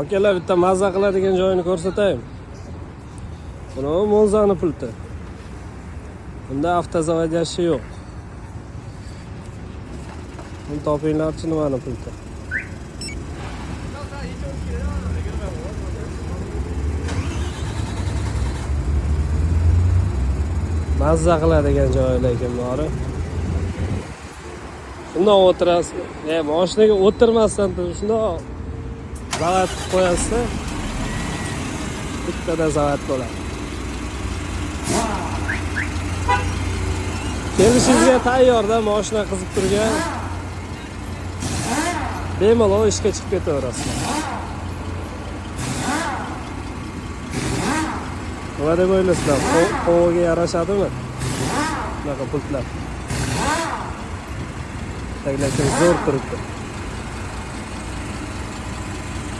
akalar bitta mazza qiladigan joyini ko'rsataymi? Buni mo'lzani pulti. Bunda avtozavodiyashi yo'q. Buni topinglarchi nimani pulti? Mazza qiladigan joyi lekin bori? Shundoq o'tirasiz. E moshinaga o'tirmasdan turib shundoq zavatko boyası bitmeden zavatko olan. kelishingizga tayyorda moshina qiziq turgan bemalol ishga chiqib ketaverasiz nima deb o'ylaysizlar qovoga yarashadimi bunaqa pultlar. Taglashing zo'r turibdi